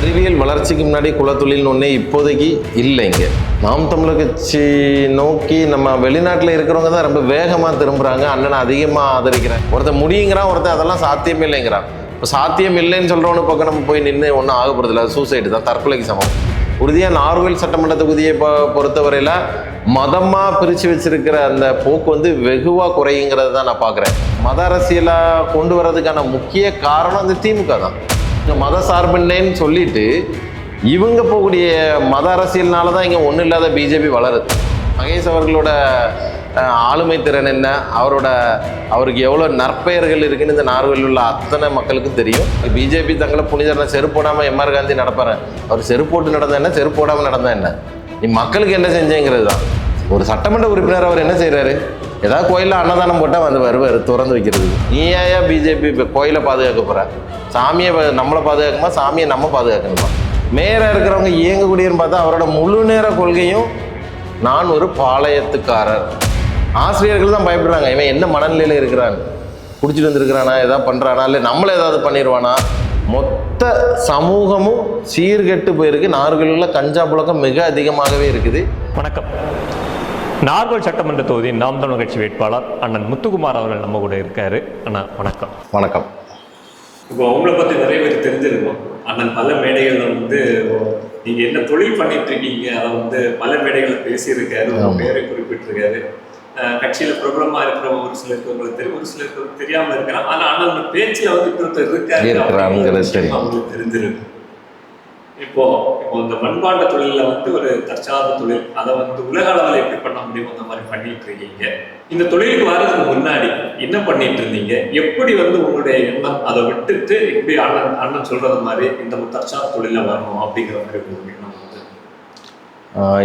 அறிவியல் வளர்ச்சிக்கு முன்னாடி குலத்தொழில்னு ஒன்றே இப்போதைக்கு இல்லை இங்கே. நாம் தமிழர் கட்சி நோக்கி நம்ம வெளிநாட்டில் இருக்கிறவங்க தான் ரொம்ப வேகமாக திரும்புகிறாங்க அண்ணனை அதிகமாக ஆதரிக்கிறேன் ஒருத்தர் முடியுங்கிறான் ஒருத்தர் அதெல்லாம் சாத்தியம் இல்லைங்கிறான். இப்போ சாத்தியம் இல்லைன்னு சொல்கிறவனு பக்கம் நம்ம போய் நின்று ஒன்றும் ஆக போகிறதில்ல சூசைடு தான். தற்கொலைக்கு சமம். உறுதியாக நார்வேல் சட்டமன்ற தொகுதியை பொ பொறுத்தவரையில் மதமாக பிரித்து வச்சிருக்கிற அந்த போக்கு வந்து வெகுவாக குறையுங்கிறது தான் நான் பார்க்குறேன் மத அரசியலாக கொண்டு வர்றதுக்கான முக்கிய காரணம் அந்த திமுக தான். மத சார்பின்மைன்னு சொல்லிட்டு இவங்க போகக்கூடிய மத அரசியல்னால தான் இங்கே ஒன்றும் இல்லாத பிஜேபி வளருது. மகேஷ் அவர்களோட ஆளுமை திறன் என்ன? அவரோட அவருக்கு எவ்வளோ நற்பெயர்கள் இருக்குன்னு இந்த நார்வலில் உள்ள அத்தனை மக்களுக்கும் தெரியும். பிஜேபி தங்களை புனிதர்னா செருப்பு போடாமல் எம்ஆர் காந்தி நடப்பார். அவர் செருப்பு போட்டு நடந்தா என்ன? செருப்பு போடாமல் நடந்தா என்ன? நீ மக்களுக்கு என்ன செஞ்சேங்கிறது தான். ஒரு சட்டமன்ற உறுப்பினர் அவர் என்ன செய்கிறாரு ஏதாவது கோயிலில் அன்னதானம் போட்டால் வந்து வருவார் திறந்து வைக்கிறது. நீ ஏன் பிஜேபி இப்போ கோயிலை பாதுகாக்க போகிற சாமியை நம்மளை பாதுகாக்கணுமா சாமியை நம்ம பாதுகாக்கணுமா? மேயராக இருக்கிறவங்க இயங்கக்கூடியன்னு பார்த்தா அவரோட முழு நேர கொள்கையும் நான் ஒரு பாளையத்துக்காரர். ஆசிரியர்கள் தான் பயப்படுறாங்க. இவன் என்ன மனநிலையில் இருக்கிறான்? குடிச்சிட்டு வந்திருக்கிறானா? ஏதாவது பண்ணுறானா இல்லை நம்மளை ஏதாவது பண்ணிடுவானா மொத்த சமூகமும் சீர்கெட்டு போயிருக்கு. நார்களில் கஞ்சா புழக்கம் மிக அதிகமாகவே இருக்குது. வணக்கம். நார்கோல் சட்டமன்ற தொகுதியின் நாம் தமிழர் கட்சி வேட்பாளர் அண்ணன் முத்துக்குமார் அவர்கள் நம்ம கூட இருக்காரு. அண்ணா வணக்கம். வணக்கம். இப்போ உங்களை பத்தி நிறைய பேர் தெரிஞ்சிருக்கும். அண்ணன் பல மேடைகள்ல வந்து நீங்க என்ன தொழில் பண்ணிட்டு இருக்கீங்க? அதை வந்து பல மேடைகள்ல பேசியிருக்காரு. பேரை குறிப்பிட்டிருக்காரு. கட்சியில பிரபலமா இருக்கிற ஒரு சிலருக்கு உங்களுக்கு தெரியும் ஒரு சிலருக்கு வந்து தெரியாம இருக்கிறாங்க ஆனா அண்ணன் பேச்சுல வந்து இன்னொருத்தர் இருக்காரு. அவங்களுக்கு தெரிஞ்சிருக்கும். இப்போ இப்போ இந்த மண்பாண்ட தொழில வந்து ஒரு தற்சார்பு தொழில் அதை வந்து உலக அளவில் எப்படி பண்ண முடியும் அந்த மாதிரி பண்ணிட்டு இருக்கீங்க. இந்த தொழிலுக்கு வர்றதுக்கு முன்னாடி என்ன பண்ணிட்டு இருந்தீங்க? எப்படி வந்து உங்களுடைய எண்ணம் அதை விட்டுட்டு எப்படி அண்ணன் அண்ணன் சொல்றது மாதிரி இந்த தற்சார்பு தொழில வரணும் அப்படிங்கிற மாதிரி உங்களுக்கு வந்து?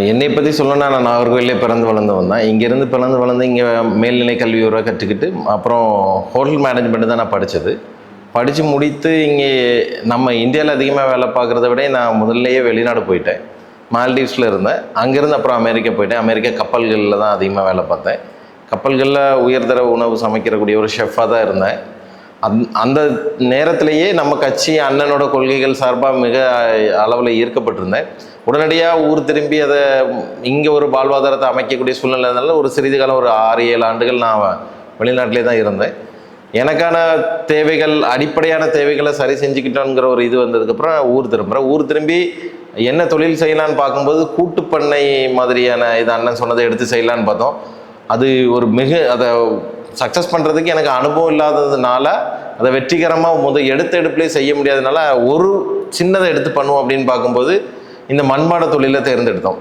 என்னை பற்றி சொல்லணும்னா நான் நாகர்கோவிலே பிறந்து வளர்ந்தவன் தான். இங்கேருந்து பிறந்து வளர்ந்து இங்கே மேல்நிலை கல்வி உரை கற்றுக்கிட்டு அப்புறம் ஹோட்டல் மேனேஜ்மெண்ட்டு தான் நான் படித்தது படித்து முடித்து இங்கே நம்ம இந்தியாவில் அதிகமாக வேலை பார்க்குறத விட நான் முதல்லையே வெளிநாடு போயிட்டேன். மால்டீவ்ஸில் இருந்தேன். அங்கேருந்து அப்புறம் அமெரிக்கா போயிட்டேன். அமெரிக்கா கப்பல்களில் தான் அதிகமாக வேலை பார்த்தேன். கப்பல்களில் உயர்தர உணவு சமைக்கிறக்கூடிய ஒரு ஷெஃபாக தான் இருந்தேன். அந் அந்த நேரத்திலேயே நம்ம கட்சி அண்ணனோட கொள்கைகள் சார்பாக மிக அளவில் ஈர்க்கப்பட்டிருந்தேன். உடனடியாக ஊர் திரும்பி அதை இங்கே ஒரு வாழ்வாதாரத்தை அமைக்கக்கூடிய சூழ்நிலை இருந்தனால ஒரு சிறிது காலம் ஒரு ஆறு ஏழு ஆண்டுகள் நான் வெளிநாட்டிலே தான் இருந்தேன். எனக்கான தேவைகள் அடிப்படையான தேவைகளை சரி செஞ்சுக்கிட்டோங்கிற ஒரு இது வந்ததுக்கப்புறம் ஊர் திரும்புகிறேன் ஊர் திரும்பி என்ன தொழில் செய்யலான்னு பார்க்கும்போது கூட்டுப்பண்ணை மாதிரியான இது அண்ணன் சொன்னதை எடுத்து செய்யலான்னு பார்த்தோம். அது ஒரு மிக அதை சக்ஸஸ் பண்ணுறதுக்கு எனக்கு அனுபவம் இல்லாததுனால அதை வெற்றிகரமாக முதல் எடுத்த எடுப்புலேயே செய்ய முடியாதனால ஒரு சின்னதை எடுத்து பண்ணுவோம் அப்படின்னு பார்க்கும்போது இந்த மண்பாட தொழிலை தேர்ந்தெடுத்தோம்.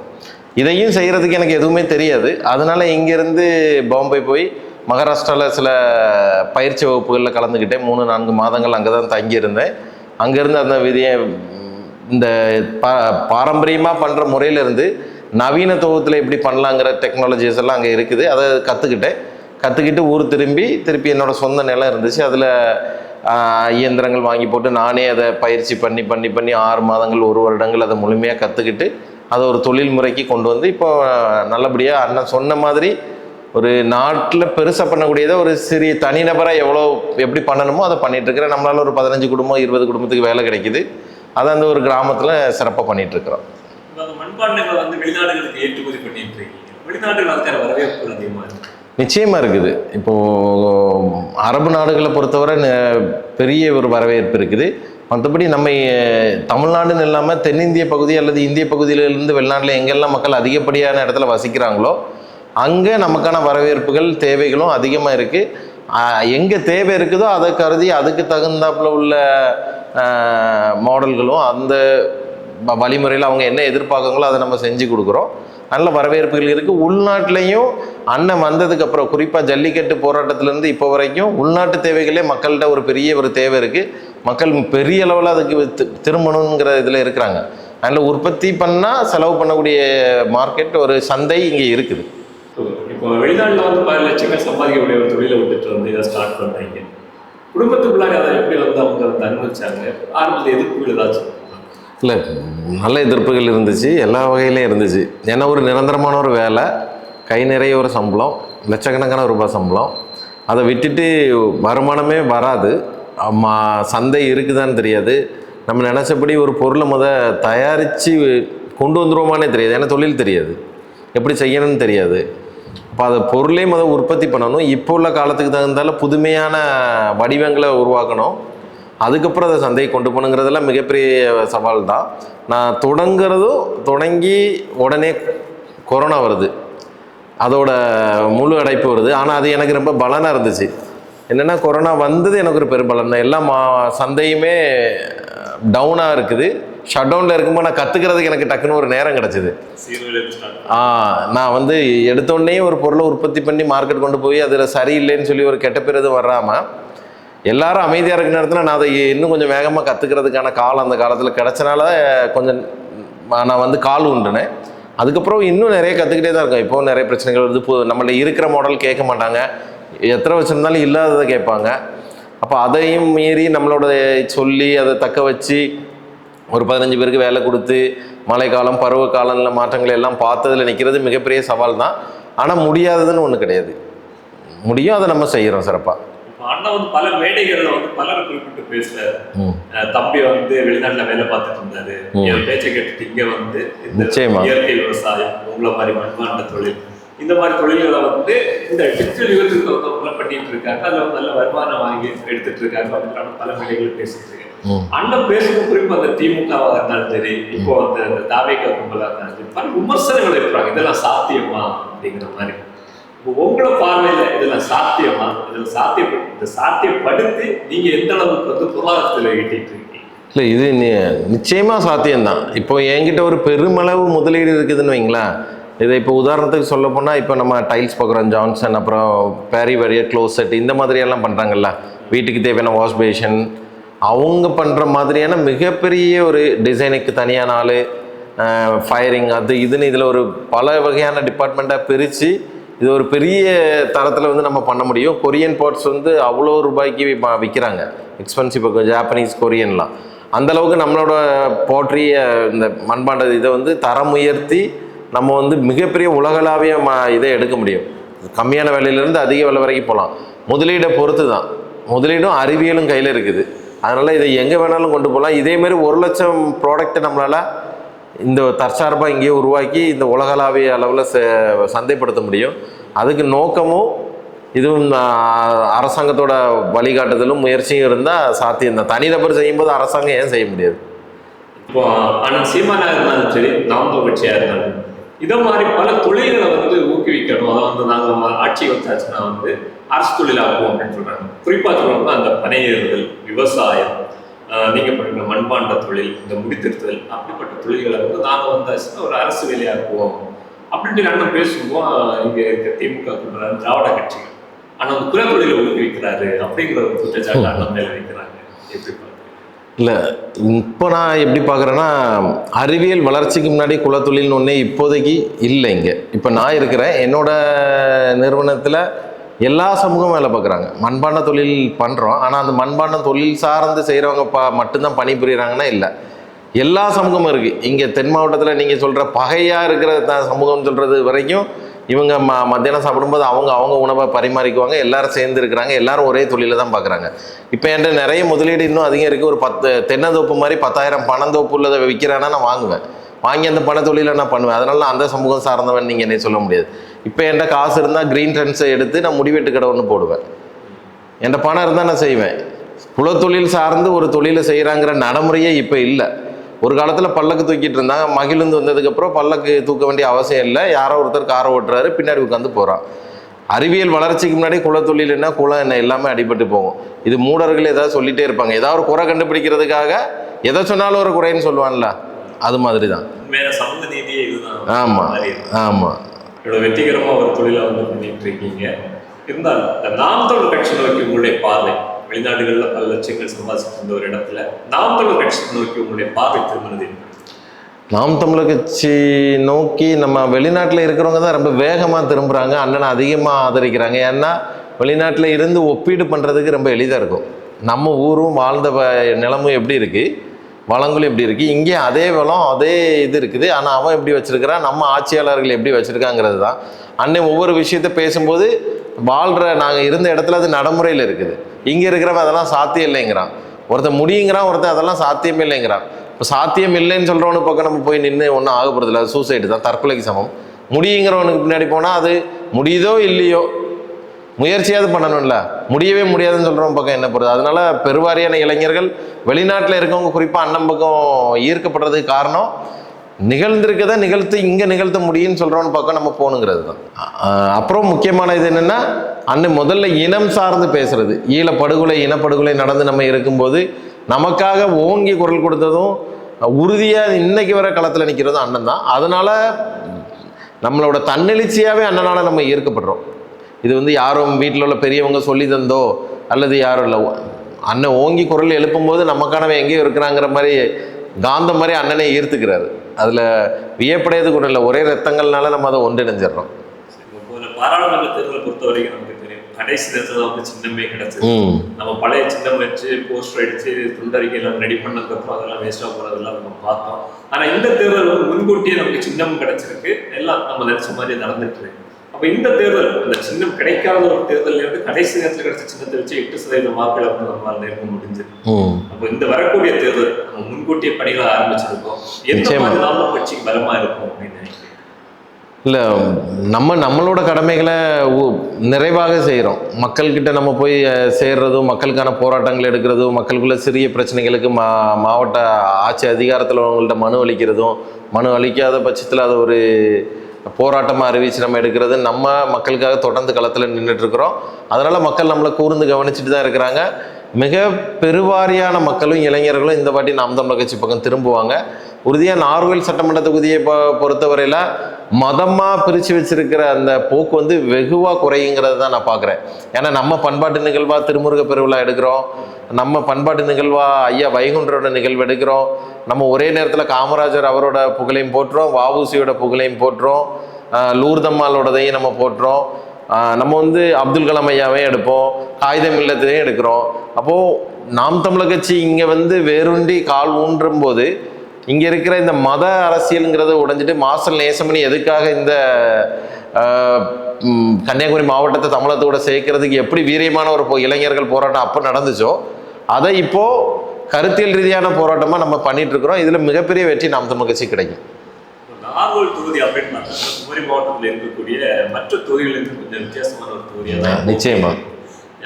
இதையும் செய்கிறதுக்கு எனக்கு எதுவுமே தெரியாது. அதனால் இங்கேருந்து பாம்பே போய் மகாராஷ்டிராவில் சில பயிற்சி வகுப்புகளில் கலந்துக்கிட்டேன். மூணு நான்கு மாதங்கள் அங்கே தான் தங்கியிருந்தேன். அங்கேருந்து அந்த விதியை இந்த பா பாரம்பரியமாக பண்ணுற முறையிலேருந்து நவீன தொகுத்தில் எப்படி பண்ணலாங்கிற டெக்னாலஜிஸ் எல்லாம் அங்கே இருக்குது. அதை கற்றுக்கிட்டேன் கற்றுக்கிட்டு ஊர் திரும்பி திருப்பி என்னோடய சொந்த நிலம் இருந்துச்சு. அதில் இயந்திரங்கள் வாங்கி போட்டு நானே அதை பயிற்சி பண்ணி பண்ணி பண்ணி ஆறு மாதங்கள் ஒரு வருடங்கள் அதை முழுமையாக கற்றுக்கிட்டு அதை ஒரு தொழில் முறைக்கு கொண்டு வந்து இப்போ நல்லபடியாக அண்ணன் சொன்ன மாதிரி ஒரு நாட்டில் பெருசாக பண்ணக்கூடியதை ஒரு சிறிய தனிநபராக எவ்வளோ எப்படி பண்ணணுமோ அதை பண்ணிட்டு இருக்கிறேன் நம்மளால ஒரு பதினஞ்சு குடும்பம் இருபது குடும்பத்துக்கு வேலை கிடைக்குது. அதை அந்த ஒரு கிராமத்தில் சிறப்பாக இருக்கு. நிச்சயமாக இருக்குது. இப்போது அரபு நாடுகளை பொறுத்தவரை பெரிய ஒரு வரவேற்பு இருக்குது. மற்றபடி நம்ம தமிழ்நாடுன்னு இல்லாமல் தென்னிந்திய பகுதி அல்லது இந்திய பகுதியிலிருந்து வெளிநாட்டில் எங்கெல்லாம் மக்கள் அதிகப்படியான இடத்துல வசிக்கிறாங்களோ அங்கே நமக்கான வரவேற்புகள் தேவைகளும் அதிகமாக இருக்குது எங்கே தேவை இருக்குதோ அதை கருதி அதுக்கு தகுந்தாப்புல உள்ள மாடல்களும் அந்த வ- வழிமுறையில் அவங்க என்ன எதிர்பார்க்காங்களோ அதை நம்ம செஞ்சு கொடுக்குறோம். நல்ல வரவேற்புகள் இருக்குது உள்நாட்டிலையும் அண்ணன் வந்ததுக்கப்புறம் குறிப்பாக ஜல்லிக்கட்டு போராட்டத்திலேருந்து இப்போ வரைக்கும் உள்நாட்டு தேவைகளே மக்கள்கிட்ட ஒரு பெரிய ஒரு தேவை இருக்குது மக்கள் பெரிய அளவில் அதுக்கு திரும்பணுங்கிற இதில் இருக்கிறாங்க. அதில் உற்பத்தி பண்ணால் செலவு பண்ணக்கூடிய மார்க்கெட் ஒரு சந்தை இங்கே இருக்குது. இப்போ வெளிநாட்டில் வந்து பல லட்சங்கள் சம்பாதிக்கக்கூடிய ஒரு தொழிலை விட்டுட்டு வந்து இதை ஸ்டார்ட் பண்ணுறீங்க குடும்பத்துக்குள்ளாக அதை எப்படி வந்து அவங்க வந்து அனுபவிச்சாங்க ஆரம்பத்தில் எதிர்ப்புகள் ஏதாச்சும் இல்லை நல்ல எதிர்ப்புகள் இருந்துச்சு. எல்லா வகையிலையும் இருந்துச்சு. ஏன்னா ஒரு நிரந்தரமான ஒரு வேலை கை நிறைய ஒரு சம்பளம் லட்சக்கணக்கான ரூபாய் சம்பளம். அதை விட்டுட்டு வருமானமே வராது. அம்மா சந்தை இருக்குதான்னு தெரியாது. நம்ம நினச்சபடி ஒரு பொருளை முத தயாரித்து கொண்டு வந்துருவோமானே தெரியாது. ஏன்னா தொழில் தெரியாது. எப்படி செய்யணும்னு தெரியாது. அப்போ அதை பொருளே முத உற்பத்தி பண்ணணும். இப்போ உள்ள காலத்துக்கு தகுந்தால புதுமையான வடிவங்களை உருவாக்கணும். அதுக்கப்புறம் அதை சந்தையை கொண்டு போகணுங்கிறதெல்லாம் மிகப்பெரிய சவால் தான் நான் தொடங்குறதும் தொடங்கி உடனே கொரோனா வருது. அதோட முழு அடைப்பு வருது. ஆனால் அது எனக்கு ரொம்ப பலனாக இருந்துச்சு. என்னென்னா கொரோனா வந்தது எனக்கு ஒரு பெரும்பலன் தான் எல்லா மா சந்தையுமே டவுனாக இருக்குது. ஷட் டவுனில் இருக்கும்போது நான் கற்றுக்கிறதுக்கு எனக்கு டக்குன்னு ஒரு நேரம் கிடச்சிது. நான் வந்து எடுத்தோடனே ஒரு பொருளை உற்பத்தி பண்ணி மார்க்கெட் கொண்டு போய் அதில் சரியில்லைன்னு சொல்லி ஒரு கெட்ட பேர் எதுவும் வராமல் எல்லாரும் அமைதியாக இருக்கிற நேரத்தில் நான் அதை இன்னும் கொஞ்சம் வேகமாக கற்றுக்கிறதுக்கான காலம் அந்த காலத்தில் கிடச்சனால கொஞ்சம் நான் வந்து கால் உண்டுனேன் அதுக்கப்புறம் இன்னும் நிறைய கற்றுக்கிட்டே தான் இருக்கேன். இப்போவும் நிறைய பிரச்சனைகள் வருது. இப்போ நம்மள்ட்ட இருக்கிற மாடல் கேட்க மாட்டாங்க. எத்தனை வச்சுருந்தாலும் இல்லாததை கேட்பாங்க. அப்போ அதையும் மீறி நம்மளோட சொல்லி அதை தக்க வச்சு ஒரு பதினஞ்சு பேருக்கு வேலை கொடுத்து மழைக்காலம் பருவகாலம்ல மாற்றங்களை எல்லாம் பார்த்ததுல நிற்கிறது மிகப்பெரிய சவால் தான் ஆனால் முடியாததுன்னு ஒன்று கிடையாது. முடியும் அதை நம்ம செய்கிறோம் சிறப்பாக அண்ணன் வந்து பல மேடைகள்ல வந்து பலரை குறிப்பிட்டு பேசுறாரு. தம்பி வந்து வெளிநாட்டுல வேலை பார்த்துட்டு இருந்தாரு. என் பேச்சை கேட்டுட்டு இங்க வந்து. இயற்கை விவசாயம் உங்களை மாதிரி மண்பாண்ட தொழில் இந்த மாதிரி தொழில்களை வந்து இந்த டிஜிட்டல் யுகத்துக்கு பண்ணிட்டு இருக்காங்க. அதுல வந்து நல்ல வருமானம் வாங்கி எடுத்துட்டு இருக்காங்க அப்படின்ற பல மேடைகள் பேசிட்டு இருக்காங்க அண்ணன் பேசும் குறிப்பு அந்த திமுகவாக இருந்தாலும் சரி இப்போ அந்த அந்த தாவேக கும்பலாக இருந்தாலும் சரி பல விமர்சனங்கள் இருக்கிறாங்க இதெல்லாம் சாத்தியமா அப்படிங்கிற மாதிரி. உங்களோட பார்வையில இதெல்லாம் சாத்தியமா? இதுல சாத்திய இந்த சாத்தியப்படுத்தி நீங்க எந்த அளவுக்கு வந்து பொருளாதாரத்துல ஈட்டிட்டு இருக்கீங்க? இல்லை இது நி- நிச்சயமா சாத்தியம்தான். இப்போ என்கிட்ட ஒரு பெருமளவு முதலீடு இருக்குதுன்னு வைங்களேன். இதை இப்போ உதாரணத்துக்கு சொல்ல போனால் இப்போ நம்ம டைல்ஸ் பார்க்குறோம் ஜான்சன் அப்புறம் பேரி வெரியர் க்ளோசெட் இந்த மாதிரியெல்லாம் பண்ணுறாங்கல்ல வீட்டுக்கு தேவையான வாஷ் பேஷன் அவங்க பண்ணுற மாதிரியான மிகப்பெரிய ஒரு டிசைனுக்கு தனியான ஆள் ஃபயரிங் அது இதுன்னு இதில் ஒரு பல வகையான டிபார்ட்மெண்ட்டாக பிரித்து இது ஒரு பெரிய தரத்தில் வந்து நம்ம பண்ண முடியும். கொரியன் பார்ட்ஸ் வந்து அவ்வளோ ரூபாய்க்கு விற்கிறாங்க எக்ஸ்பென்சிவ் ஜாப்பனீஸ் கொரியன்லாம் அந்தளவுக்கு நம்மளோட போற்றிய இந்த மண்பாண்ட இதை வந்து தரம் உயர்த்தி நம்ம வந்து மிகப்பெரிய உலகளாவிய ம இதை எடுக்க முடியும். கம்மியான விலையிலேருந்து அதிக விலை வரைக்கும் போகலாம். முதலீடை பொறுத்து தான். முதலீடும் அறிவியலும் கையில் இருக்குது. அதனால் இதை எங்கே வேணாலும் கொண்டு போகலாம். இதேமாரி ஒரு லட்சம் ப்ராடக்ட்டை நம்மளால் இந்த தற்சார்பாக இங்கேயே உருவாக்கி இந்த உலகளாவிய அளவில் ச- சந்தைப்படுத்த முடியும். அதுக்கு நோக்கமும் இதுவும் அரசாங்கத்தோட வழிகாட்டுதலும் முயற்சியும் இருந்தால் சாத்தியம் தான். தனிநபர் செய்யும்போது அரசாங்கம் ஏன் செய்ய முடியாது? இப்போ ஆனால் சீமானாக இருந்தாலும் சரி நாம் கட்சியாக இருந்தாலும். இதை மாதிரி பல தொழில்களை வந்து ஊக்குவிக்கணும். அதை வந்து நாங்கள் ஆட்சி வந்தாச்சுன்னா வந்து அரசு தொழிலாக்குவோம் அப்படின்னு சொல்றாங்க. குறிப்பா சொல்லணும்னா அந்த பனையேறுதல் விவசாயம் ஆஹ் நீங்க பண்ணுற மண்பாண்ட தொழில் இந்த முடித்திருத்தல் அப்படிப்பட்ட தொழில்களை வந்து நாங்கள் வந்தாச்சுன்னா ஒரு அரசு வேலையாக்குவோம் அப்படின்ட்டு அண்ணன் பேசும்போது இங்க இருக்க திமுக சொல்றாரு திராவிட கட்சிகள். அண்ணன் வந்து குலத்தொழிலை ஊக்குவிக்கிறாரு அப்படிங்கிற ஒரு குற்றச்சாட்டு அண்ணன் மேல வைக்கிறாங்க. எப்படி? இல்லை இப்போ நான் எப்படி பார்க்குறேன்னா அறிவியல் வளர்ச்சிக்கு முன்னாடி குலத்தொழில்னு ஒன்றே இப்போதைக்கு இல்லை இங்கே. இப்போ நான் இருக்கிறேன் என்னோட நிறுவனத்தில் எல்லா சமூகமும் வேலை பார்க்குறாங்க மண்பாண்ட தொழில் பண்ணுறோம் ஆனால் அந்த மண்பாண்ட தொழில் சார்ந்து செய்கிறவங்க ப மட்டும்தான் பணிபுரியுறாங்கன்னா இல்லை. எல்லா சமூகமும் இருக்குது இங்கே தென் மாவட்டத்தில் நீங்கள் சொல்கிற பகையாக இருக்கிற த சமூகம்னு சொல்கிறது வரைக்கும் இவங்க ம மத்தியானம் சாப்பிடும்போது அவங்க அவங்க உணவை பரிமாறிக்குவாங்க எல்லாரும் சேர்ந்து இருக்கிறாங்க எல்லாரும் ஒரே தொழிலை தான் பார்க்குறாங்க இப்போ என்கிட்ட நிறைய முதலீடு இன்னும் அதிகம் இருக்குது ஒரு பத்து தென்னந்தோப்பு மாதிரி பத்தாயிரம் பணந்தோப்பு உள்ளதை விற்கிறேன்னா நான் வாங்குவேன். வாங்கி அந்த பண தொழிலை நான் பண்ணுவேன். அதனால நான் அந்த சமூகம் சார்ந்தவன் நீங்கள் என்ன சொல்ல முடியாது. இப்போ என்கிட்ட காசு இருந்தால் க்ரீன் ட்ரெண்ட்ஸை எடுத்து நான் முடிவெட்டு கடை ஒன்று போடுவேன். என்கிட்ட பணம் இருந்தால் நான் செய்வேன். குலத்தொழில் சார்ந்து ஒரு தொழிலை செய்கிறாங்கிற நடைமுறையே இப்போ இல்லை. ஒரு காலத்தில் பல்லக்கு தூக்கிட்டு இருந்தாங்க. மகிழுந்து வந்ததுக்கப்புறம் பல்லக்கு தூக்க வேண்டிய அவசியம் இல்லை. யாரோ ஒருத்தர் காரை ஓட்டுறாரு பின்னாடி உட்காந்து போகிறான் அறிவியல் வளர்ச்சிக்கு முன்னாடி குலத்தொழில் என்ன குலம் என்ன எல்லாமே அடிபட்டு போகும். இது மூடர்கள் ஏதாவது சொல்லிட்டே இருப்பாங்க. ஏதாவது ஒரு குறை கண்டுபிடிக்கிறதுக்காக எதை சொன்னாலும் ஒரு குறைன்னு சொல்லுவான்ல அது மாதிரி தான் ஆமாம். ஆமாம் இவ்வளவு வெற்றிகரமா ஒரு தொழிலை வந்து பண்ணிட்டு இருக்கீங்க. இருந்தாலும் நாம் தமிழ் கட்சி நோக்கி உங்களுடைய பார்வை? வெளிநாடுகளில் பல லட்சங்கள் சம்பாதிச்சுட்டு இருந்த ஒரு இடத்துல நாம் தமிழ் கட்சி நோக்கி உங்களுடைய பார்வை திரும்பினது நாம் தமிழர் கட்சி நோக்கி நம்ம வெளிநாட்டில் இருக்கிறவங்க தான் ரொம்ப வேகமாக திரும்புகிறாங்க அண்ணனை அதிகமாக ஆதரிக்கிறாங்க. ஏன்னா வெளிநாட்டில் இருந்து ஒப்பீடு பண்ணுறதுக்கு ரொம்ப எளிதாக இருக்கும். நம்ம ஊரும் வாழ்ந்த வ- நிலமும் எப்படி இருக்குது வளங்களும் எப்படி இருக்குது இங்கே அதே வளம் அதே இது இருக்குது. ஆனால் அவன் எப்படி வச்சுருக்கிறான்? நம்ம ஆட்சியாளர்கள் எப்படி வச்சுருக்காங்கிறது தான். அன்னை ஒவ்வொரு விஷயத்த பேசும்போது வாழ்கிற நாங்கள் இருந்த இடத்துல அது நடைமுறையில் இருக்குது. இங்கே இருக்கிறவன் அதெல்லாம் சாத்தியம் இல்லைங்கிறான் ஒருத்தன் முடியுங்கிறான் ஒருத்தன் அதெல்லாம் சாத்தியம் இல்லைங்கிறான் இப்போ சாத்தியம் இல்லைன்னு சொல்கிறவனு பக்கம் நம்ம போய் நின்று ஒன்றும் ஆக போகிறதில்ல அது சூசைடு தான் தற்கொலைக்கு சமம். முடியுங்கிறவனுக்கு பின்னாடி போனால் அது முடியுதோ இல்லையோ முயற்சியாவது பண்ணணும்ல. முடியவே முடியாதுன்னு சொல்கிறவங்க பக்கம் என்ன போகிறது அதனால் பெருவாரியான இளைஞர்கள் வெளிநாட்டில் இருக்கவங்க குறிப்பாக அண்ணன் பக்கம் ஈர்க்கப்படுறதுக்கு காரணம் நிகழ்ந்திருக்கதை நிகழ்த்து இங்கே நிகழ்த்த முடியும்னு சொல்கிறோன்னு பக்கம் நம்ம போகணுங்கிறது தான் அப்புறம் முக்கியமான இது என்னென்னா அண்ணன் முதல்ல இனம் சார்ந்து பேசுகிறது ஈழ படுகொலை இனப்படுகொலை நடந்து நம்ம இருக்கும்போது நமக்காக ஓங்கி குரல் கொடுத்ததும் உறுதியாக இன்னைக்கு வர களத்தில் நிற்கிறதும் அண்ணன் தான். அதனால் நம்மளோட தன்னெழுச்சியாகவே அண்ணனால் நம்ம ஈர்க்கப்படுறோம். இது வந்து யாரும் வீட்டில் உள்ள பெரியவங்க சொல்லி தந்தோ அல்லது யாரும் இல்லை அண்ணன் ஓங்கி குரல் எழுப்பும்போது நமக்கானவன் எங்கேயோ இருக்கிறாங்கிற மாதிரி காந்தம் மாதிரி அண்ணனை ஈர்த்துக்கிறாரு. அதில் வியப்படையது கூட இல்லை. ஒரே ரத்தங்கள்னால நம்ம அதை ஒன்றிணைஞ்சிடறோம். பாராளுமன்ற தேர்தலை பொறுத்த வரைக்கும் நமக்கு தெரியும். கடைசி நேரத்துல வந்து சின்னமே கிடைச்சது. நம்ம பழைய சின்னம் வச்சு போஸ்டர் அடிச்சு துண்டறிக்கை எல்லாம் ரெடி பண்ணதுக்கு அப்புறம் அதெல்லாம் வேஸ்டா போறதெல்லாம் நம்ம பார்த்தோம். ஆனா இந்த தேர்தல் வந்து முன்கூட்டியே நமக்கு சின்னம் கிடைச்சிருக்கு. எல்லாம் நம்ம நினைச்ச மாதிரி நடந்துட்டு இருக்கு. அப்ப இந்த தேர்தல் அந்த சின்னம் கிடைக்காத ஒரு தேர்தல்ல இருந்து கடைசி நேரத்துல கிடைச்ச சின்னத்தை வச்சு எட்டு சதவீத வாக்குகளை நம்மளால இருக்க முடிஞ்சது. அப்ப இந்த வரக்கூடிய தேர்தல் நம்ம முன்கூட்டியே பணிகளை ஆரம்பிச்சிருக்கோம். எந்த. மாதிரி நாம கட்சிக்கு பலமா இருக்கும் அப்படின்னு நினைக்கிறேன் இல்லை நம்ம நம்மளோட கடமைகளை நிறைவாக செய்கிறோம் மக்கள்கிட்ட நம்ம போய் சேர்றதும் மக்களுக்கான போராட்டங்கள் எடுக்கிறதும் மக்களுக்குள்ள சிறிய பிரச்சனைகளுக்கு மா மாவட்ட ஆட்சி அதிகாரத்தில் உள்ளவங்கள்ட்ட மனு அளிக்கிறதும் மனு அளிக்காத பட்சத்தில் அதை ஒரு போராட்டமாக அறிவித்து நம்ம எடுக்கிறது நம்ம மக்களுக்காக தொடர்ந்து களத்தில் நின்றுட்டு இருக்கிறோம். அதனால் மக்கள் நம்மளை கூர்ந்து கவனிச்சுட்டு தான் இருக்கிறாங்க. மிக பெருவாரியான மக்களும் இளைஞர்களும் இந்த வாட்டி நாம் தமிழர் கட்சி பக்கம் திரும்புவாங்க. உறுதியாக நார்வேல் சட்டமன்ற தொகுதியை பொ பொறுத்தவரையில் மதமாக பிரித்து வச்சிருக்கிற அந்த போக்கு வந்து வெகுவாக குறையுங்கிறத தான் நான் பார்க்குறேன் ஏன்னா நம்ம பண்பாட்டு நிகழ்வாக திருமுருக பெருவிழா எடுக்கிறோம். நம்ம பண்பாட்டு நிகழ்வாக ஐயா வைகுண்டரோட நிகழ்வு எடுக்கிறோம். நம்ம ஒரே நேரத்தில் காமராஜர் அவரோட புகழையும் போட்டுறோம் வாவூசியோட புகழையும் போட்டுறோம் லூர்தம்மாளோடதையும் நம்ம போட்டுறோம் நம்ம வந்து அப்துல் கலாம் ஐயாவையும் எடுப்போம் காகிதம் இல்லத்தையும் எடுக்கிறோம். அப்போது நாம் தமிழர் கட்சி இங்கே வந்து வேறுண்டி கால் ஊன்றும் போது இங்கே இருக்கிற இந்த மத அரசியலுங்கிறத உடைஞ்சிட்டு மாஸ்டர் நேசமணி எதுக்காக இந்த கன்னியாகுமரி மாவட்டத்தை தமிழத்தோட சேர்க்கறதுக்கு எப்படி வீரியமான ஒரு இளைஞர்கள் போராட்டம் அப்போ நடந்துச்சோ அதை இப்போது கருத்தியல் ரீதியான போராட்டமாக நம்ம பண்ணிட்டு இருக்கிறோம். இதில் மிகப்பெரிய வெற்றி நாம் தமிழ் கட்சி கிடைக்கும். நாகூர் தொகுதி அப்படின்னு குமரி மாவட்டத்தில் இருக்கக்கூடிய மற்ற தொகுதிகளிலிருந்து கொஞ்சம் வித்தியாசமான ஒரு தொகுதியாக தான். நிச்சயமா.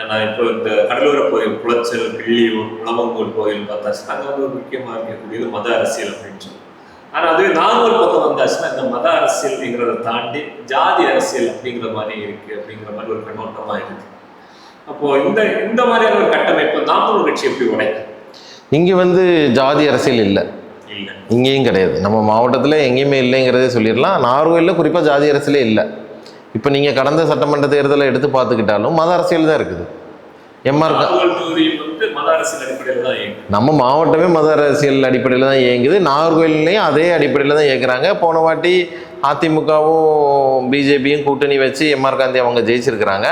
ஏன்னா இப்போ இந்த கடலோர பகுதி குளச்சல் கிள்ளியூர் உளவங்கோல் பகுதியில் பார்த்தாச்சுன்னா அங்கே வந்து ஒரு முக்கியமாக இருக்கக்கூடியது மத அரசியல் அப்படின்னு சொல்லி. ஆனால் அதுவே நாகூர் பக்கம் வந்தாச்சுன்னா இந்த மத அரசியல்ங்கிறத தாண்டி ஜாதி அரசியல் அப்படிங்கிற மாதிரி இருக்கு அப்படிங்கிற மாதிரி ஒரு கண்ணோட்டமா இருக்கு. அப்போ இந்த இந்த மாதிரியான ஒரு கட்டமைப்பு நாமக்கல் கட்சி எப்படி உடைக்கும் இங்கே வந்து ஜாதி அரசியல் இல்லை. இங்கேயும் கிடையாது. நம்ம மாவட்டத்தில் எங்கேயுமே இல்லைங்கிறதே சொல்லிடலாம். நார்வேலில் குறிப்பாக ஜாதி அரசியலே இல்லை. இப்போ நீங்கள் கடந்த சட்டமன்ற தேர்தலை எடுத்து பார்த்துக்கிட்டாலும் மத அரசியல் தான் இருக்குது. எம்ஆர் நம்ம மாவட்டமே மத அரசியல் அடிப்படையில் தான் இயங்குது. நாகர்கோவில்லையும் அதே அடிப்படையில் தான் இயக்குறாங்க போன வாட்டி அதிமுகவும் பிஜேபியும் கூட்டணி வச்சு எம்ஆர் காந்தி அவங்க ஜெயிச்சிருக்கிறாங்க.